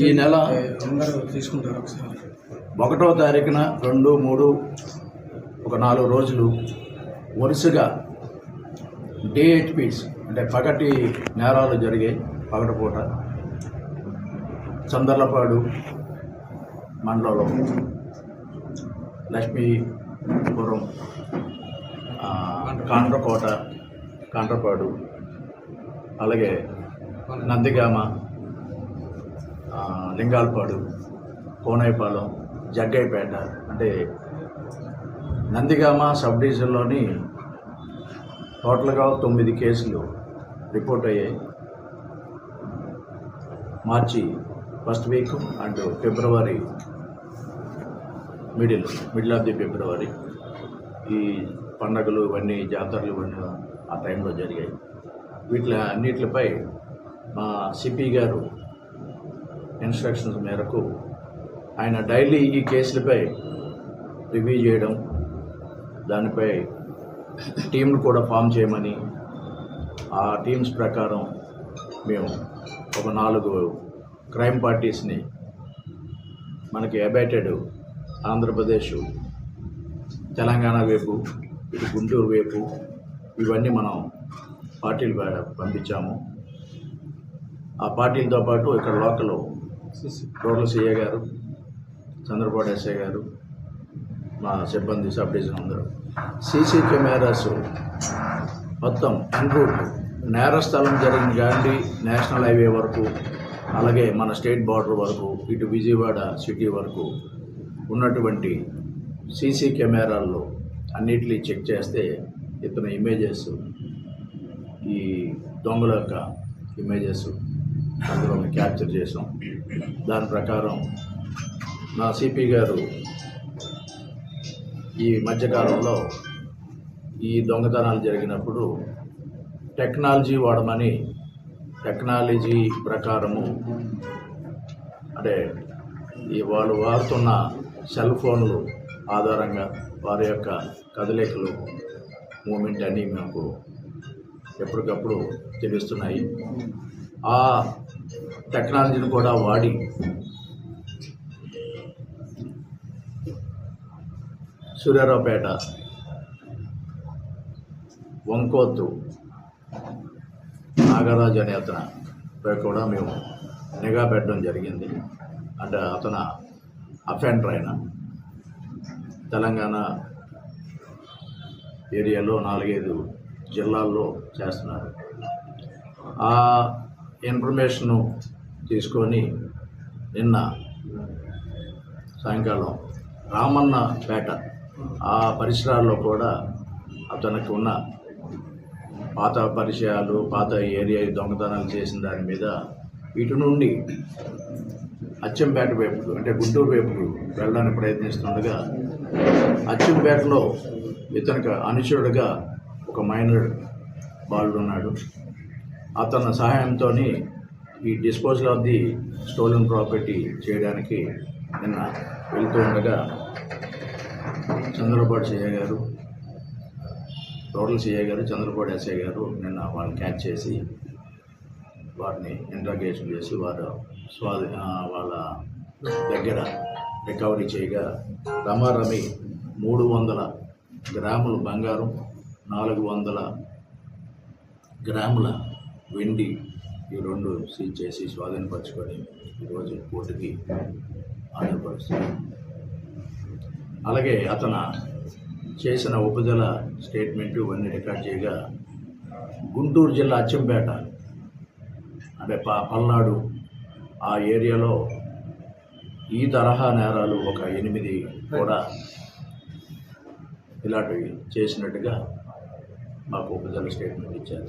ఈ నెల తీసుకుంటారు ఒకసారి? ఒకటో తారీఖున రెండు మూడు ఒక నాలుగు రోజులు వరుసగా డే హెచ్పీస్ అంటే పగటి నేరాలు జరిగాయి పగటిపూట చందర్లపాడు మండలంలో లక్ష్మీపురం కాండ్రకోట కాండ్రపాడు అలాగే నందిగామ లింగాలపాడు కోనైపాలెం జగ్గైపేట అంటే నందిగామ సబ్ డివిజన్లోని టోటల్గా తొమ్మిది కేసులు రిపోర్ట్ అయ్యాయి. March first week and February middle middle of the February ఈ పండగలు ఇవన్నీ జాతరలు ఇవన్నీ ఆ టైంలో జరిగాయి. వీటి అన్నిటిపై మా సిపి గారు ఇన్స్ట్రక్షన్స్ మేరకు ఆయన డైలీ ఈ కేసులపై రివ్యూ చేయడం దానిపై టీంను కూడా ఫామ్ చేయమని ఆ టీమ్స్ ప్రకారం మేము ఒక నాలుగు క్రైమ్ పార్టీస్ని మనకి అబేటెడ్ ఆంధ్రప్రదేశ్ తెలంగాణ వైపు ఇటు గుంటూరు వైపు ఇవన్నీ మనం పార్టీలు ప- పంపించాము. ఆ పార్టీలతో పాటు ఇక్కడ లోకల్ రోడ్ల సీఏ గారు చంద్రబాబు ఎస్ఐ గారు మా సిబ్బంది సబ్ డివిజన్ అందరూ. సీసీ కెమెరాస్ మొత్తం ఎన్ రూట్ నేరస్థలం జరిగిన గాంధీ నేషనల్ హైవే వరకు అలాగే మన స్టేట్ బార్డర్ వరకు ఇటు విజయవాడ సిటీ వరకు ఉన్నటువంటి సీసీ కెమెరాల్లో అన్నిటినీ చెక్ చేస్తే ఇతను ఇమేజెస్ ఈ దొంగల యొక్క ఇమేజెస్ అందులో క్యాప్చర్ చేసాం. దాని ప్రకారం నా సిపి గారు ఈ మధ్యకాలంలో ఈ దొంగతనాలు జరిగినప్పుడు టెక్నాలజీ వాడమని టెక్నాలజీ ప్రకారము అంటే ఈ వాళ్ళు వాడుతున్న సెల్ ఫోన్లు ఆధారంగా వారి యొక్క కదలికలు మూమెంట్ అన్నీ మాకు ఎప్పటికప్పుడు తెలుస్తున్నాయి. ఆ టెక్నాలజీని కూడా వాడి సూర్యారావుపేట వంకోత్తు నాగరాజు అనే అతనిపై కూడా మేము నిఘా పెట్టడం జరిగింది. అంటే అతను అఫెండర్ అయిన తెలంగాణ ఏరియాలో నాలుగైదు జిల్లాల్లో చేస్తున్నారు. ఆ ఇన్ఫర్మేషను తీసుకొని నిన్న సాయంకాలం రామన్న పేట ఆ పరిసరాల్లో కూడా అతనికి ఉన్న పాత పరిచయాలు పాత ఏరియా దొంగతనాలు చేసిన దాని మీద ఇటు నుండి అచ్చంపేట వైపుకు అంటే గుంటూరు వైపుకు వెళ్ళడానికి ప్రయత్నిస్తుండగా అచ్చంపేటలో ఇతనికి అనుచరుడుగా ఒక మైనర్ బాలుడు ఉన్నాడు అతని సహాయంతో ఈ disposal of the stolen property చేయడానికి నిన్న వెళ్తూ ఉండగా చంద్రబాబు సిఐ గారు టోటల్ సిఐ గారు చంద్రబాబు ఎస్ఐ గారు నిన్న వాళ్ళని క్యాచ్ చేసి వారిని ఇంట్రాగేషన్ చేసి వారు స్వాధి వాళ్ళ దగ్గర రికవరీ చేయగా రమారమి మూడు వందల గ్రాములు బంగారం నాలుగు వందల గ్రాముల వెండి ఈ రెండు సీజ్ చేసి స్వాధీనపరచుకొని ఈరోజు కోర్టుకి ఆధారపరుస్తుంది అలాగే అతను చేసిన ఉపజల స్టేట్మెంట్ ఇవన్నీ రికార్డ్ చేయగా గుంటూరు జిల్లా అచ్చంపేట అంటే ప పల్నాడు ఆ ఏరియాలో ఈ తరహా నేరాలు ఒక ఎనిమిది కూడా ఇలాంటివి చేసినట్టుగా మాకు ఉపజల స్టేట్మెంట్ ఇచ్చారు.